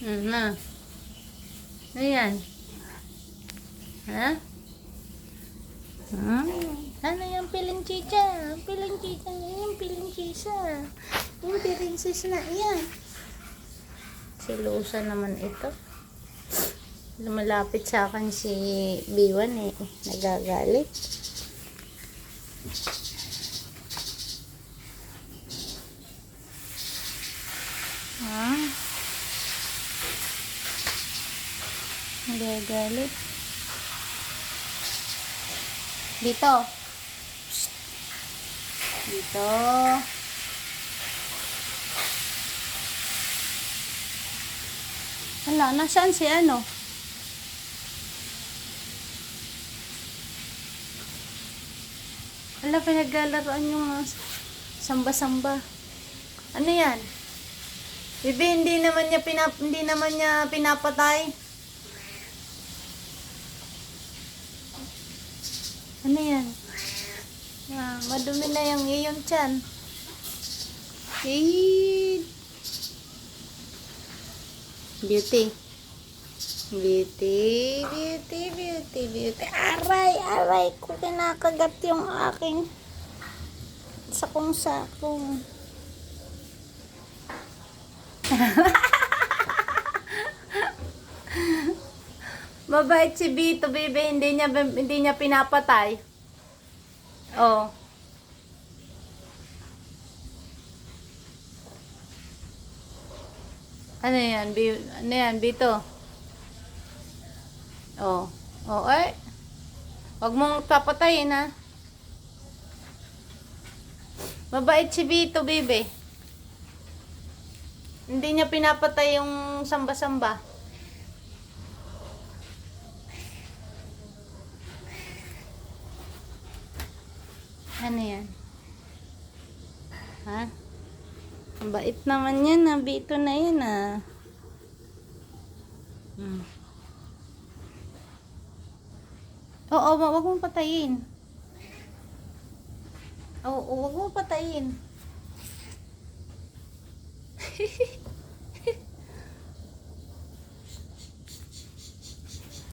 Hmm, na. Ano yan? Ha? Hmm? Ano yung piling chicha? Piling chicha. Yung piling chicha. Yung piling chicha na yan. Silusa naman ito. Lumalapit sa akin si B1 eh. Nagagalit. Ah. Nagagalit. Dito. Dito. Hala, nasaan si ano? Hala, pinaglalaroan yung samba-samba. Ano yan? Bibi, hindi naman niya pinap hindi naman niya pinapatay. Ano yan? Ah, madumi na yung iyong tiyan. Eh. Beauty. Beauty, beauty, beauty, beauty. Aray, aray ko kinakagat yung aking sakong-sakong. Mabait si Bito, baby. Hindi niya, hindi niya pinapatay. Oh. Ano yan? Bi ano yan, Bito? Oh. Oh, ay. Huwag mong papatayin, ha? Mabait si Bito, baby. Hindi niya pinapatay yung samba-samba. Ano yan? Ha? Bait naman yan na Bito na yan ah. Hmm. Oo, wa- wag mong patayin. Oo, wag mong patayin.